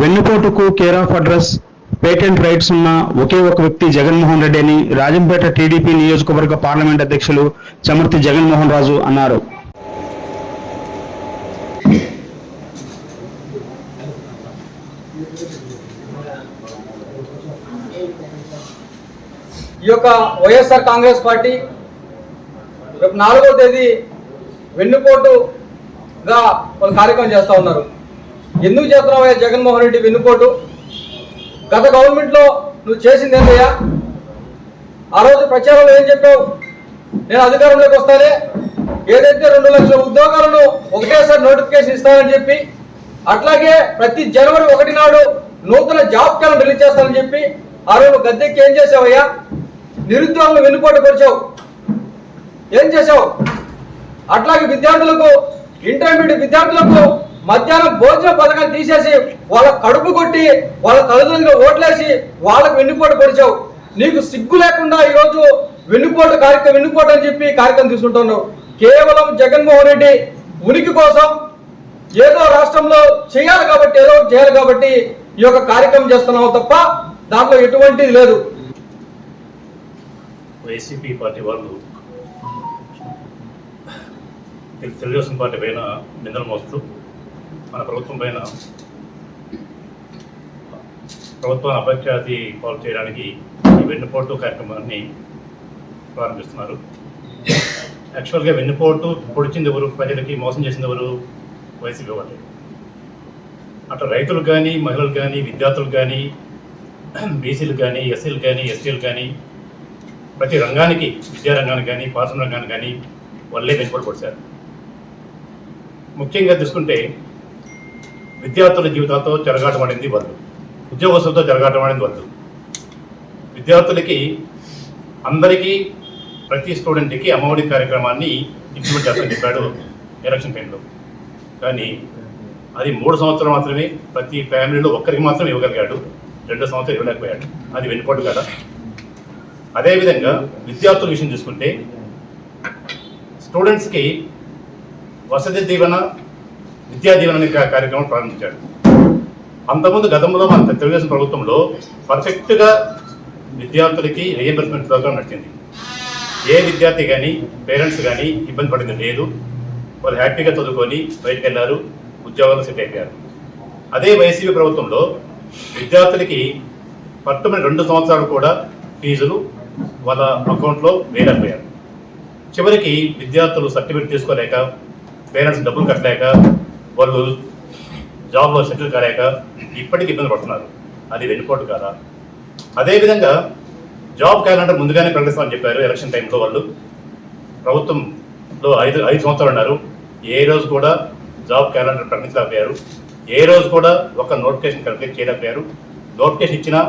వెన్నుపోటుకు care of address patent rights ఉన్న ఒకే ఒక వ్యక్తి జగన్మోహన్ రెడ్డి అని రాజంపేట టీడీపీ నియోజకవర్గ పార్లమెంట్ అధ్యక్షులు చమర్తి జగన్మోహన్ రాజు అన్నారు. ఈ యొక్క వైఎస్ఆర్ కాంగ్రెస్ పార్టీ రేపు నాలుగో తేదీ వెన్నుపోటుగా వాళ్ళు కార్యక్రమం చేస్తూ ఉన్నారు. ఎందుకు చేస్తున్నావు జగన్మోహన్ రెడ్డి వెన్నుపోటు? గత గవర్నమెంట్లో నువ్వు చేసింది ఏంటయ్యా? ఆ రోజు ప్రచారంలో ఏం చెప్పావు? నేను అధికారంలోకి వస్తానే ఏదైతే రెండు లక్షల ఉద్యోగాలను ఒకటేసారి నోటిఫికేషన్ ఇస్తానని చెప్పి అట్లాగే ప్రతి జనవరి ఒకటి నాడు నూతన జాబ్ క్యాలెండర్ రిలీజ్ చేస్తానని చెప్పి ఆ రోజు గద్దెకి ఏం చేసావయ్యా? నిరుద్యోగులు వెనుకోట పరిచావు ఏం చేసావు అట్లాగే విద్యార్థులకు ఇంటర్మీడియట్ విద్యార్థులకు మధ్యాహ్నం భోజన పథకాన్ని తీసేసి వాళ్ళ కడుపు కొట్టి వాళ్ళ తల్లిదండ్రులు ఓట్లేసి వాళ్ళకు వెన్నుపోటు పొడిచావు. నీకు సిగ్గు లేకుండా ఈరోజు వెన్నుపోటు కార్యక్రమం వెన్నుపోటు అని చెప్పి కార్యక్రమం తీసుకుంటున్నావు. కేవలం జగన్మోహన్ రెడ్డి ఉనికి కోసం ఏదో రాష్ట్రంలో చేయాలి కాబట్టి ఏదో చేయాలి కాబట్టి ఈ యొక్క కార్యక్రమం చేస్తున్నావు తప్ప దాంట్లో ఎటువంటిది లేదు. వైసీపీ పార్టీ వాళ్ళు తెలుగుదేశం పార్టీ పైన నిందలు మోస్తూ మన ప్రభుత్వం పైన ప్రభుత్వం అపఖ్యాతి పాలు చేయడానికి ఈ వెన్నుపోటు కార్యక్రమాన్ని ప్రారంభిస్తున్నారు. యాక్చువల్గా వెన్నుపోటు పొడిచింది ఎవరు ప్రజలకి మోసం చేసింది ఎవరు వైసీపీ వాళ్ళే. అట్లా రైతులు కానీ మహిళలు కానీ విద్యార్థులు కానీ బీసీలు కానీ ఎస్సీలు కానీ ఎస్టీలు కానీ ప్రతి రంగానికి విద్యారంగానికి కానీ పాఠశాల రంగానికి కానీ వాళ్ళే వెనుకబడి పొడిచారు ముఖ్యంగా తీసుకుంటే విద్యార్థుల జీవితాలతో చెరగాటమాడింది వద్దు. ఉద్యోగస్తులతో చెరగాటమాడింది వద్దు. విద్యార్థులకి అందరికీ ప్రతి స్టూడెంట్కి అమ్మఒడి కార్యక్రమాన్ని ఇంప్లిమెంట్ చేస్తామని చెప్పాడు ఎలక్షన్ టైంలో. కానీ అది మూడు సంవత్సరాలు మాత్రమే ప్రతి ఫ్యామిలీలో ఒక్కరికి మాత్రం ఇవ్వగలిగాడు. రెండో సంవత్సరం ఇవ్వలేకపోయాడు. అది వెనుకోడు కదా. అదేవిధంగా విద్యార్థుల విషయం చూసుకుంటే స్టూడెంట్స్కి వసతి దీవెన విద్యా దీవెన అనే కార్యక్రమం ప్రారంభించాడు అంతకుముందు గతంలో మన తెలుగుదేశం ప్రభుత్వంలో పర్ఫెక్ట్గా విద్యార్థులకి రియంబర్స్మెంట్ ప్రోగ్రామ్ నడిచింది. ఏ విద్యార్థి కానీ పేరెంట్స్ కానీ ఇబ్బంది పడింది లేదు. వాళ్ళు హ్యాపీగా చదువుకొని బయటకు వెళ్ళారు ఉద్యోగాలు సెట్ అయిపోయారు. అదే వైసీపీ ప్రభుత్వంలో విద్యార్థులకి పట్టుమని రెండు సంవత్సరాలు కూడా ఫీజులు వాళ్ళ అకౌంట్లో వేయలేకపోయారు చివరికి విద్యార్థులు సర్టిఫికేట్ తీసుకోలేక పేరెంట్స్ డబ్బులు కట్టలేక వాళ్ళు జాబ్లో సెటిల్ కాలేక ఇప్పటికీ ఇబ్బంది పడుతున్నారు. అది వెన్నుపోటు కాదా? అదేవిధంగా జాబ్ క్యాలెండర్ ముందుగానే ప్రకటిస్తామని చెప్పారు ఎలక్షన్ టైంలో వాళ్ళు. ప్రభుత్వంలో ఐదు ఐదు సంవత్సరాలు ఉన్నారు. ఏ రోజు కూడా జాబ్ క్యాలెండర్ ప్రకటించలేకపోయారు. ఏ రోజు కూడా ఒక నోటిఫికేషన్ కలెక్ట్ చేయలేకపోయారు. నోటిఫికేషన్ ఇచ్చినా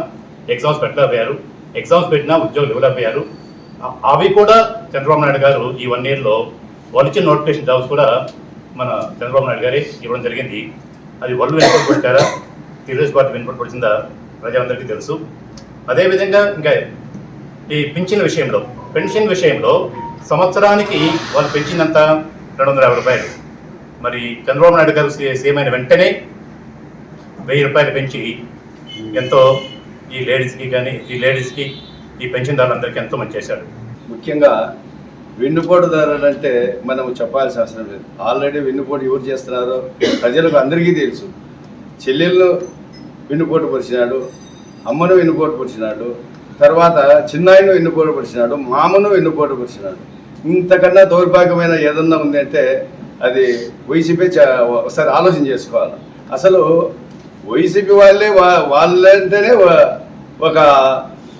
ఎగ్జామ్స్ పెట్టలేకపోయారు. ఎగ్జామ్స్ పెట్టినా ఉద్యోగులు డెవలప్ అయ్యారు. అవి కూడా చంద్రబాబు నాయుడు గారు ఈ వన్ ఇయర్లో వాళ్ళు ఇచ్చిన నోటిఫికేషన్ జాబ్స్ కూడా మన చంద్రబాబు నాయుడు గారే ఇవ్వడం జరిగింది. అది వాళ్ళు వెనుకబడి పడిచారా తెలుగుదేశం పార్టీ వెనుకబడి పడిచిందా ప్రజలందరికీ తెలుసు. అదేవిధంగా ఇంకా ఈ పింఛన్ విషయంలో పెన్షన్ విషయంలో సంవత్సరానికి వాళ్ళు పెంచినంత రెండు వందల యాభై రూపాయలు. మరి చంద్రబాబు నాయుడు గారు సీ- సీఎం అయిన వెంటనే వెయ్యి రూపాయలు పెంచి ఎంతో ఈ లేడీస్కి కానీ ఈ లేడీస్కి ఈ పెన్షన్దారులందరికీ ఎంతో మంచి చేశాడు ముఖ్యంగా వెన్నుపోటుదారులు అంటే మనం చెప్పాల్సిన అవసరం లేదు. ఆల్రెడీ వెన్నుపోటు ఎవరు చేస్తున్నారో ప్రజలకు అందరికీ తెలుసు. చెల్లెళ్ళు వెన్నుపోటు పరిచినాడు అమ్మను వెన్నుపోటు పరిచినాడు తర్వాత చిన్నాయిను వెన్నుపోటు పరిచినాడు మామను వెన్నుపోటు పరిచినాడు ఇంతకన్నా దౌర్భాగ్యమైన ఏదన్నా ఉందంటే అది వైసీపీ ఒకసారి ఆలోచన చేసుకోవాలి. అసలు వైసీపీ వాళ్ళే వా- వాళ్ళంటేనే ఒక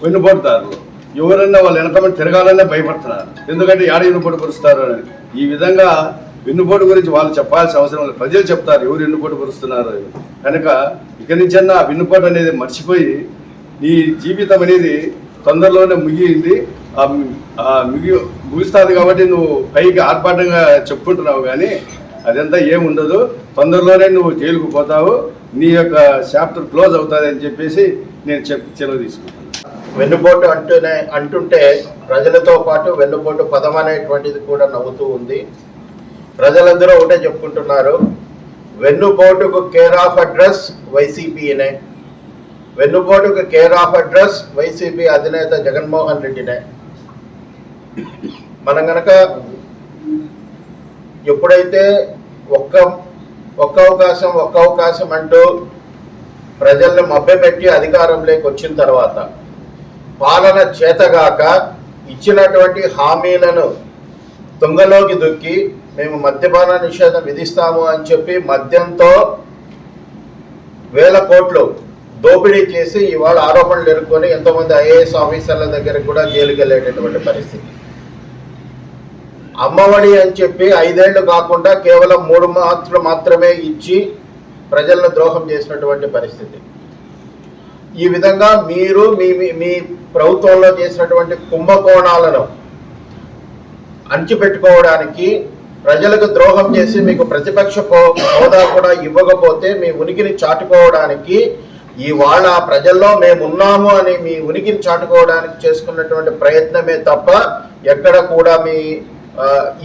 వెన్నుపడతారు. ఎవరన్నా వాళ్ళు వెనకమని తిరగాలనే భయపడుతున్నారు. ఎందుకంటే ఏడ వెన్నుపోటు పరుస్తారు అని. ఈ విధంగా వెన్నుపోటు గురించి వాళ్ళు చెప్పాల్సిన అవసరం లేదు. ప్రజలు చెప్తారు ఎవరు వెన్నుపోటు పరుస్తున్నారు కనుక ఇక నుంచన్నా వెన్నుపోటు అనేది మర్చిపోయి నీ జీవితం అనేది తొందరలోనే ముగియింది. ఆ ముగి ముగుస్తుంది కాబట్టి నువ్వు పైకి ఆర్భాటంగా చెప్పుకుంటున్నావు కానీ అదంతా ఏముండదు. తొందరలోనే నువ్వు జైలుకు పోతావు. నీ యొక్క చాప్టర్ క్లోజ్ అవుతుంది అని చెప్పేసి నేను చెప్ సెలవు తీసుకుంటాను వెన్నుపోటు అంటూనే అంటుంటే ప్రజలతో పాటు వెన్నుపోటు పదం అనేటువంటిది కూడా నవ్వుతూ ఉంది. ప్రజలందరూ ఒకటే చెప్పుకుంటున్నారు. వెన్నుపోటుకు కేర్ ఆఫ్ అడ్రస్ వైసీపీనే వెన్నుపోటుకు కేర్ ఆఫ్ అడ్రస్ వైసీపీ అధినేత జగన్మోహన్ రెడ్డినే. మనం గనక ఎప్పుడైతే ఒక్క ఒక్క అవకాశం ఒక్క అవకాశం అంటూ ప్రజల్ని మభ్యపెట్టి అధికారంలోకి వచ్చిన తర్వాత పాలన చేతగాక ఇచ్చినటువంటి హామీలను తుంగలోకి దుక్కి మేము మద్యపాన నిషేధం విధిస్తాము అని చెప్పి మద్యంతో వేల కోట్లు దోపిడీ చేసి ఇవాళ ఆరోపణలు ఎదుర్కొని ఎంతోమంది ఐఏఎస్ ఆఫీసర్ల దగ్గర కూడా జైలుకి వెళ్ళేటటువంటి పరిస్థితి. అమ్మఒడి అని చెప్పి ఐదేళ్ళు కాకుండా కేవలం మూడు మాత్రలు మాత్రమే ఇచ్చి ప్రజలను ద్రోహం చేసినటువంటి పరిస్థితి. ఈ విధంగా మీరు మీ మీ- మీ ప్రభుత్వంలో చేసినటువంటి కుంభకోణాలను అంచిపెట్టుకోవడానికి ప్రజలకు ద్రోహం చేసి మీకు ప్రతిపక్ష హోదా కూడా ఇవ్వకపోతే మీ ఉనికిని చాటుకోవడానికి ఇవాళ ప్రజల్లో మేము ఉన్నాము అని మీ ఉనికిని చాటుకోవడానికి చేసుకున్నటువంటి ప్రయత్నమే తప్ప ఎక్కడ కూడా మీ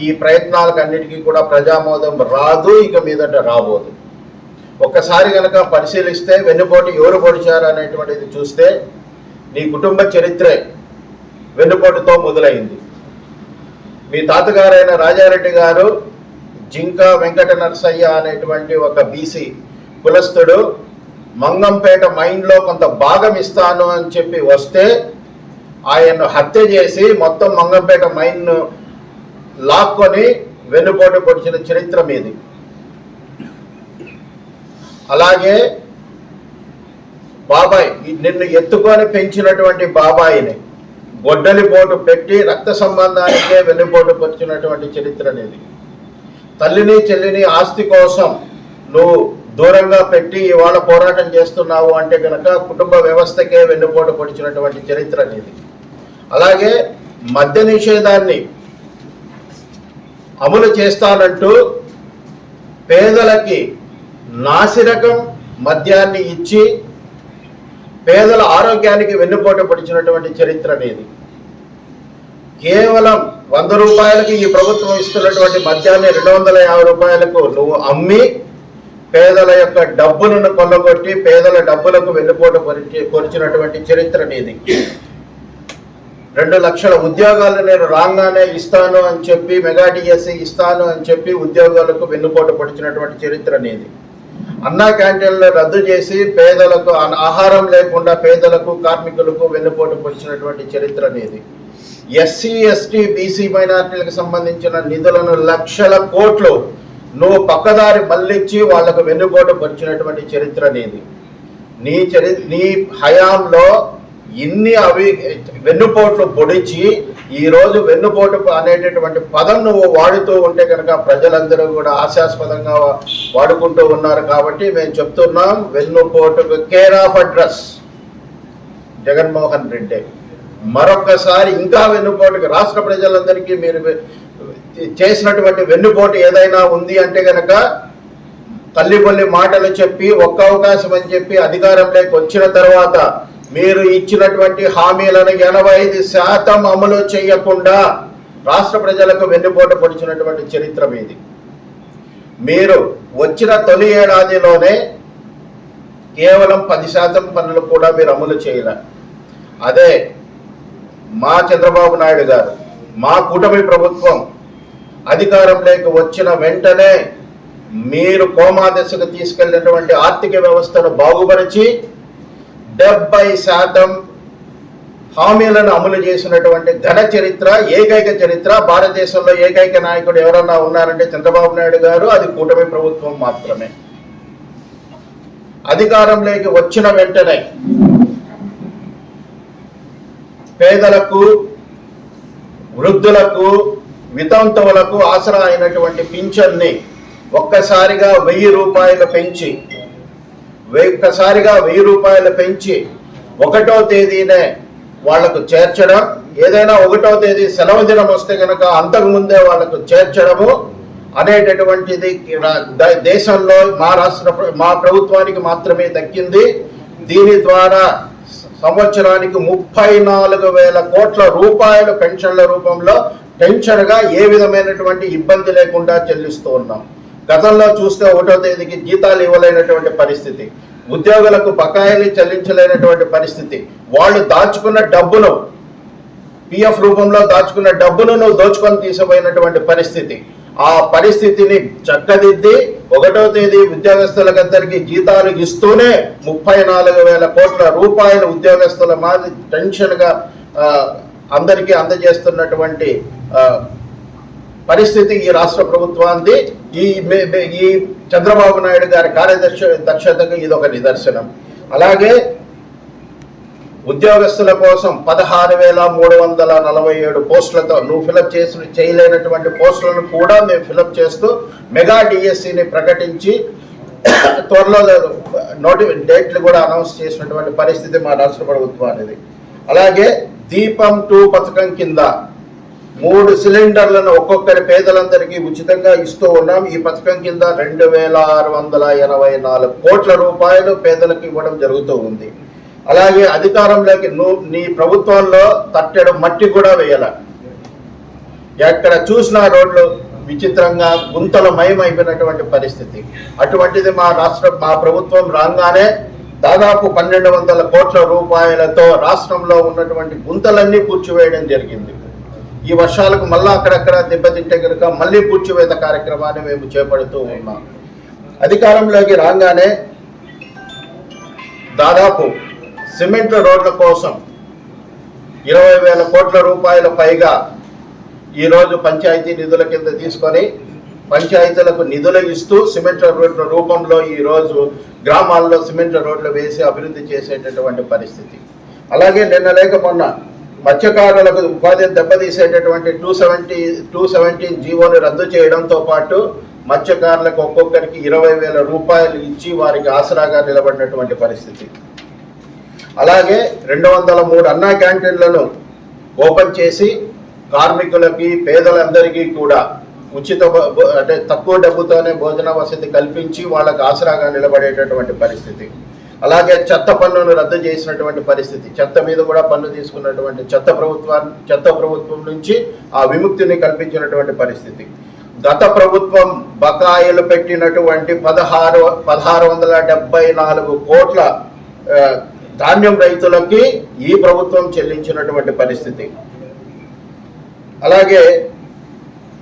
ఈ ప్రయత్నాలకు అన్నిటికీ కూడా ప్రజామోదం రాదు ఇక మీదట రాబోదు. ఒక్కసారి కనుక పరిశీలిస్తే వెన్నుపోటు ఎవరు పొడిచారు అనేటువంటిది చూస్తే నీ కుటుంబ చరిత్రే వెన్నుపోటుతో మొదలైంది. మీ తాతగారైన రాజారెడ్డి గారు జింక వెంకట నరసయ్య అనేటువంటి ఒక బీసీ కులస్థుడు మంగంపేట మైండ్లో కొంత భాగం ఇస్తాను అని చెప్పి వస్తే ఆయన్ను హత్య చేసి మొత్తం మంగంపేట మైండ్ను లాక్కొని వెన్నుపోటు పొడిచిన చరిత్ర మీది. అలాగే బాబాయ్ నిన్ను ఎత్తుకొని పెంచినటువంటి బాబాయిని గొడ్డలి పోటు పెట్టి రక్త సంబంధానికే వెన్నుపోటు పొడిచినటువంటి చరిత్ర అనేది తల్లిని చెల్లిని ఆస్తి కోసం నువ్వు దూరంగా పెట్టి ఇవాళ పోరాటం చేస్తున్నావు అంటే కనుక కుటుంబ వ్యవస్థకే వెన్నుపోటు పొడిచినటువంటి చరిత్ర అనేది అలాగే మద్య నిషేధాన్ని అమలు చేస్తానంటూ పేదలకి నాసిరకం మద్యాన్ని ఇచ్చి పేదల ఆరోగ్యానికి వెన్నుపోటు పొడిచినటువంటి చరిత్ర అనేది. కేవలం వంద రూపాయలకి ఈ ప్రభుత్వం ఇస్తున్నటువంటి మద్యాన్ని రెండు వందల యాభై రూపాయలకు నువ్వు అమ్మి పేదల యొక్క డబ్బులను కొల్లగొట్టి పేదల డబ్బులకు వెన్నుపోట పొరిచి పొరిచినటువంటి చరిత్ర నీది రెండు లక్షల ఉద్యోగాలు నేను రాగానే ఇస్తాను అని చెప్పి మెగా డిఎస్సి ఇస్తాను అని చెప్పి ఉద్యోగాలకు వెన్నుపోటు పొడిచినటువంటి చరిత్ర అనేది అన్నా క్యాంటీన్లు రద్దు చేసి పేదలకు అన- ఆహారం లేకుండా పేదలకు కార్మికులకు వెన్నుపోటు పొడిచినటువంటి చరిత్ర అనేది ఎస్సీ ఎస్టీ బీసీ మైనార్టీలకు సంబంధించిన నిధులను లక్షల కోట్లు నువ్వు పక్కదారి మళ్ళించి వాళ్ళకు వెన్నుపోటు పరిచినటువంటి చరిత్ర అనేది నీ చరి నీ హయాంలో ఇన్ని అవి వెన్నుపోట్లు పొడిచి ఈ రోజు వెన్నుపోటు అనేటటువంటి పదం నువ్వు వాడుతూ ఉంటే కనుక ప్రజలందరూ కూడా ఆశాస్పదంగా వాడుకుంటూ ఉన్నారు కాబట్టి మేము చెప్తున్నాం వెన్నుపోటుకు care of address Jaganmohan Reddy. మరొకసారి ఇంకా వెన్నుపోటుకి రాష్ట్ర ప్రజలందరికీ మీరు చేసినటువంటి వెన్నుపోటు ఏదైనా ఉంది అంటే కనుక తల్లిపల్లి మాటలు చెప్పి ఒక్క అవకాశం అని చెప్పి అధికారంలోకి వచ్చిన తర్వాత మీరు ఇచ్చినటువంటి హామీలను ఎనభై ఐదు శాతం అమలు చేయకుండా రాష్ట్ర ప్రజలకు వెన్నుపోట పొడిచినటువంటి చరిత్ర మీది. మీరు వచ్చిన తొలి ఏడాదిలోనే కేవలం పది శాతం పనులు కూడా మీరు అమలు చేయలే. అదే మా చంద్రబాబు నాయుడు గారు మా కూటమి ప్రభుత్వం అధికారంలోకి వచ్చిన వెంటనే మీరు కోమా దశకు తీసుకెళ్ళినటువంటి ఆర్థిక వ్యవస్థను బాగుపరిచి డెబ్బై శాతం హామీలను అమలు చేసినటువంటి ఘన చరిత్ర ఏకైక చరిత్ర భారతదేశంలో ఏకైక నాయకుడు ఎవరన్నా ఉన్నారంటే చంద్రబాబు నాయుడు గారు అది కూటమి ప్రభుత్వం మాత్రమే. అధికారంలోకి వచ్చిన వెంటనే పేదలకు వృద్ధులకు వితంతువులకు ఆసరా అయినటువంటి పింఛన్ని ఒక్కసారిగా వెయ్యి రూపాయలు పెంచి ఒక్కసారిగా వెయ్యి రూపాయలు పెంచి ఒకటో తేదీనే వాళ్ళకు చేర్చడం ఏదైనా ఒకటో తేదీ సెలవు దినం వస్తే కనుక అంతకు ముందే వాళ్ళకు చేర్చడము అనేటటువంటిది ద- దేశంలో మా రాష్ట్ర మా ప్రభుత్వానికి మాత్రమే దక్కింది. దీని ద్వారా సంవత్సరానికి ముప్పై నాలుగు వేల కోట్ల రూపాయలు పెన్షన్ల రూపంలో పెన్షన్గా ఏ విధమైనటువంటి ఇబ్బంది లేకుండా చెల్లిస్తూ ఉన్నాం. గతంలో చూస్తే ఒకటో తేదీకి జీతాలు ఇవ్వలేనటువంటి పరిస్థితి ఉద్యోగులకు బకాయిలు చెల్లించలేనటువంటి పరిస్థితి వాళ్ళు దాచుకున్న డబ్బును పిఎఫ్ రూపంలో దాచుకున్న డబ్బును నువ్వు దోచుకొని తీసుకుపోయినటువంటి పరిస్థితి. ఆ పరిస్థితిని చక్కదిద్ది ఒకటో తేదీ ఉద్యోగస్తులకందరికీ జీతాలు ఇస్తూనే ముప్పై నాలుగు వేల కోట్ల రూపాయల ఉద్యోగస్తుల మాది టెన్షన్గా అందరికీ అందజేస్తున్నటువంటి పరిస్థితి ఈ రాష్ట్ర ప్రభుత్వాన్ని ఈ ఈ చంద్రబాబు నాయుడు గారి కార్యదర్శి దక్షతకు ఇది ఒక నిదర్శనం. అలాగే ఉద్యోగస్తుల కోసం పదహారు వేల మూడు వందల నలభై ఏడు పోస్టులతో నువ్వు ఫిలప్ చేసి చేయలేనటువంటి పోస్టులను కూడా మేము ఫిలప్ చేస్తూ మెగా డిఎస్సిని ప్రకటించి త్వరలో నోటి డేట్లు కూడా అనౌన్స్ చేసినటువంటి పరిస్థితి మా రాష్ట్ర ప్రభుత్వానికి అలాగే దీపం టూ పథకం కింద మూడు సిలిండర్లను ఒక్కొక్కరి పేదలందరికీ ఉచితంగా ఇస్తూ ఉన్నాం. ఈ పథకం కింద రెండు వేల ఆరు వందల ఎనభై నాలుగు కోట్ల రూపాయలు పేదలకు ఇవ్వడం జరుగుతూ ఉంది. అలాగే అధికారంలోకి నువ్వు నీ ప్రభుత్వంలో తట్టెడు మట్టి కూడా వేయాల. ఎక్కడ చూసినా రోడ్లు విచిత్రంగా గుంతల మయమైపోయినటువంటి పరిస్థితి. అటువంటిది మా రాష్ట్ర మా ప్రభుత్వం రాగానే దాదాపు పన్నెండు వందల కోట్ల రూపాయలతో రాష్ట్రంలో ఉన్నటువంటి గుంతలన్నీ పూడ్చివేయడం జరిగింది. ఈ వర్షాలకు మళ్ళీ అక్కడక్కడ దెబ్బతింటే కనుక మళ్ళీ పూడ్చివేత కార్యక్రమాన్ని మేము చేపడుతూ ఉన్నాం. అధికారంలోకి రాగానే దాదాపు సిమెంట్ రోడ్ల కోసం ఇరవై వేల కోట్ల రూపాయల పైగా ఈరోజు పంచాయతీ నిధుల కింద తీసుకొని పంచాయతీలకు నిధులు ఇస్తూ సిమెంట్ రోడ్ల రూపంలో ఈరోజు గ్రామాల్లో సిమెంట్ రోడ్లు వేసి అభివృద్ధి చేసేటటువంటి పరిస్థితి. అలాగే నిన్న లేక మొన్న మత్స్యకారులకు ఉపాధిని దెబ్బతీసేటటువంటి టూ సెవెంటీ టూ సెవెంటీన్ జీవోని రద్దు చేయడంతో పాటు మత్స్యకారులకు ఒక్కొక్కరికి ఇరవై వేల రూపాయలు ఇచ్చి వారికి ఆసరాగా నిలబడినటువంటి పరిస్థితి. అలాగే రెండు వందల మూడు అన్నా క్యాంటీన్లను ఓపెన్ చేసి కార్మికులకి పేదలందరికీ కూడా ఉచిత అంటే తక్కువ డబ్బుతోనే భోజన వసతి కల్పించి వాళ్ళకు ఆసరాగా నిలబడేటటువంటి పరిస్థితి. అలాగే చెత్త పన్నును రద్దు చేసినటువంటి పరిస్థితి చెత్త మీద కూడా పన్ను తీసుకున్నటువంటి చెత్త ప్రభుత్వాన్ని చెత్త ప్రభుత్వం నుంచి ఆ విముక్తిని కల్పించినటువంటి పరిస్థితి. గత ప్రభుత్వం బకాయిలు పెట్టినటువంటి పదహారు పదహారు వందల డెబ్బై నాలుగు కోట్ల ధాన్యం రైతులకి ఈ ప్రభుత్వం చెల్లించినటువంటి పరిస్థితి. అలాగే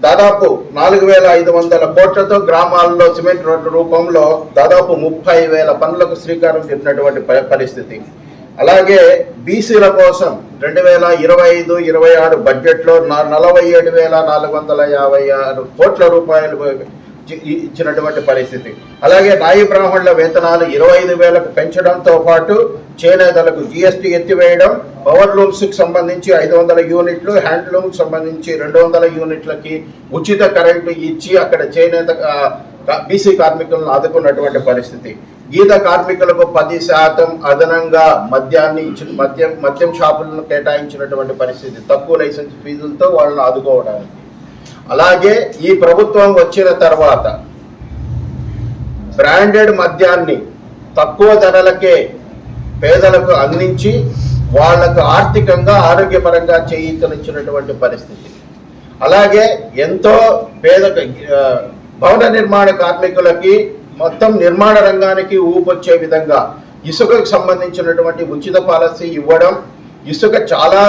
దాదాపు నాలుగు వేల ఐదు వందల కోట్లతో గ్రామాల్లో సిమెంట్ రోడ్డు రూపంలో దాదాపు ముప్పై వేల పనులకు శ్రీకారం చుట్టినటువంటి పరిస్థితి. అలాగే బీసీల కోసం రెండు వేల ఇరవై ఐదు ఇరవై ఆరు బడ్జెట్లో నా- నలభై ఏడు వేల నాలుగు వందల యాభై ఆరు కోట్ల రూపాయలు ఇచ్చినటువంటి పరిస్థితి. అలాగే రాయి బ్రాహ్మణుల వేతనాలు ఇరవై ఐదు వేలకు పెంచడంతో పాటు చేనేతలకు జిఎస్టీ ఎత్తివేయడం పవర్ లూమ్స్కి సంబంధించి ఐదు వందల యూనిట్లు హ్యాండ్లూమ్ సంబంధించి రెండు వందల యూనిట్లకి ఉచిత కరెంటు ఇచ్చి అక్కడ చేనేత బీసీ కార్మికులను ఆదుకున్నటువంటి పరిస్థితి. గీత కార్మికులకు పది శాతం అదనంగా మద్యాన్ని ఇచ్చిన మద్యం మద్యం షాపులను కేటాయించినటువంటి పరిస్థితి. తక్కువ లైసెన్స్ ఫీజులతో వాళ్ళని ఆదుకోవడానికి. అలాగే ఈ ప్రభుత్వం వచ్చిన తర్వాత బ్రాండెడ్ మద్యాన్ని తక్కువ ధరలకే పేదలకు అందించి వాళ్ళకు ఆర్థికంగా ఆరోగ్యపరంగా చేయించనిచ్చినటువంటి పరిస్థితి. అలాగే ఎంతో పేద భవన నిర్మాణ కార్మికులకి మొత్తం నిర్మాణ రంగానికి ఊపొచ్చే విధంగా ఇసుకకు సంబంధించినటువంటి ఉచిత పాలసీ ఇవ్వడం ఇసుక చాలా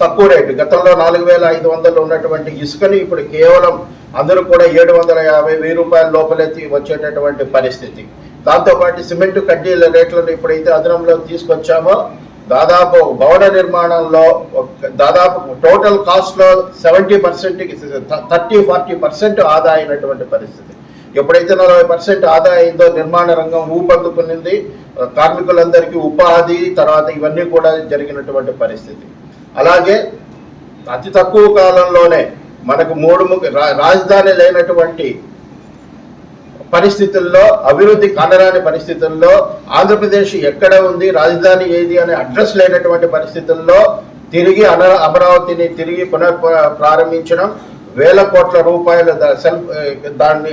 తక్కువ రేటు. గతంలో నాలుగు వేల ఐదు వందలు ఉన్నటువంటి ఇసుకని ఇప్పుడు కేవలం అందరూ కూడా ఏడు వందల యాభై వెయ్యి రూపాయల లోపలే వచ్చేటటువంటి పరిస్థితి. దాంతోపాటు సిమెంట్ కడ్డీల రేట్లను ఎప్పుడైతే అదనంలోకి తీసుకొచ్చామో దాదాపు భవన నిర్మాణంలో దాదాపు టోటల్ కాస్ట్లో సెవెంటీ పర్సెంట్కి థర్టీ ఫార్టీ పర్సెంట్ ఆదా అయినటువంటి పరిస్థితి. ఎప్పుడైతే నలభై పర్సెంట్ ఆదా అయిందో నిర్మాణ రంగం ఊపందుకునింది కార్మికులందరికీ ఉపాధి తర్వాత ఇవన్నీ కూడా జరిగినటువంటి పరిస్థితి. అలాగే అతి తక్కువ కాలంలోనే మనకు మూడు ముఖ్య రా- రాజధాని లేనటువంటి పరిస్థితుల్లో అభివృద్ధి కానరాని పరిస్థితుల్లో ఆంధ్రప్రదేశ్ ఎక్కడ ఉంది రాజధాని ఏది అనే అడ్రస్ లేనటువంటి పరిస్థితుల్లో తిరిగి అన అమరావతిని తిరిగి పునః ప్రారంభించడం వేల కోట్ల రూపాయల సెల్ఫ్ దాన్ని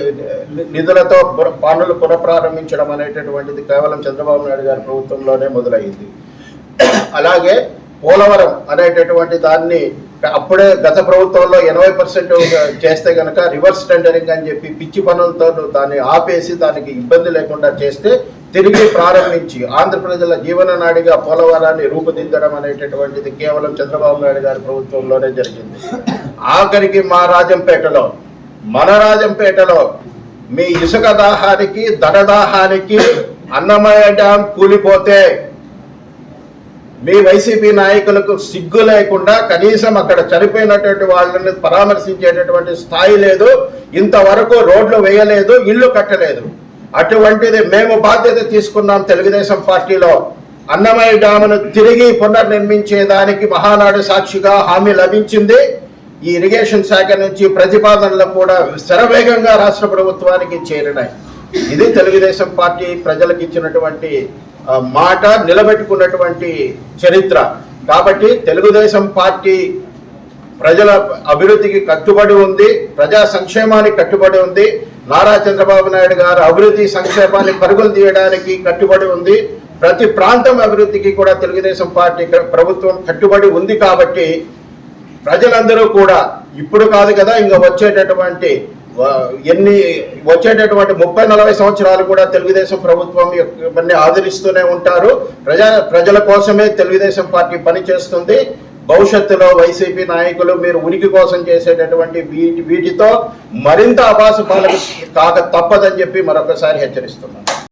నిధులతో పనులు పునఃప్రారంభించడం అనేటటువంటిది కేవలం చంద్రబాబు నాయుడు గారి ప్రభుత్వంలోనే మొదలైంది. అలాగే పోలవరం అనేటటువంటి దాన్ని అప్పుడే గత ప్రభుత్వంలో ఎనభై పర్సెంట్ చేస్తే కనుక రివర్స్ టెండరింగ్ అని చెప్పి పిచ్చి పనులతో దాన్ని ఆపేసి దానికి ఇబ్బంది లేకుండా చేస్తే తిరిగి ప్రారంభించి ఆంధ్రప్రదేశ్ల జీవన నాడిగా పోలవరాన్ని రూపుదిద్దడం అనేటటువంటిది కేవలం చంద్రబాబు నాయుడు గారి ప్రభుత్వంలోనే జరిగింది. ఆఖరికి మా రాజంపేటలో మన రాజంపేటలో మీ ఇసుక దాహానికి దడదాహానికి అన్నమయ్య డ్యాం కూలిపోతే మీ వైసీపీ నాయకులకు సిగ్గు లేకుండా కనీసం అక్కడ చనిపోయినటువంటి వాళ్ళని పరామర్శించేటటువంటి స్థాయి లేదు. ఇంతవరకు రోడ్లు వేయలేదు ఇల్లు కట్టలేదు. అటువంటిది మేము బాధ్యత తీసుకున్నాం తెలుగుదేశం పార్టీలో. అన్నమయ్య డ్యామును తిరిగి పునర్నిర్మించేదానికి మహానాడు సాక్షిగా హామీ లభించింది. ఈ ఇరిగేషన్ శాఖ నుంచి ప్రతిపాదనలు కూడా శరవేగంగా రాష్ట్ర ప్రభుత్వానికి చేరినాయి. ఇది తెలుగుదేశం పార్టీ ప్రజలకు ఇచ్చినటువంటి మాట నిలబెట్టుకున్నటువంటి చరిత్ర. కాబట్టి తెలుగుదేశం పార్టీ ప్రజల అభివృద్ధికి కట్టుబడి ఉంది ప్రజా సంక్షేమానికి కట్టుబడి ఉంది నారా చంద్రబాబు నాయుడు గారు అభివృద్ధి సంక్షేమాన్ని పరుగులు తీయడానికి కట్టుబడి ఉంది. ప్రతి ప్రాంతం అభివృద్ధికి కూడా తెలుగుదేశం పార్టీ ప్రభుత్వం కట్టుబడి ఉంది కాబట్టి ప్రజలందరూ కూడా ఇప్పుడు కాదు కదా ఇంకా వచ్చేటటువంటి ఎన్ని వచ్చేటటువంటి ముప్పై నలభై సంవత్సరాలు కూడా తెలుగుదేశం ప్రభుత్వం యొక్క ఇవన్నీ ఆదరిస్తూనే ఉంటారు. ప్రజా ప్రజల కోసమే తెలుగుదేశం పార్టీ పనిచేస్తుంది. భవిష్యత్తులో వైసీపీ నాయకులు మీరు ఉనికి కోసం చేసేటటువంటి వీటి వీటితో మరింత అపాసు పాలకు కాక తప్పదని చెప్పి మరొకసారి హెచ్చరిస్తున్నాను.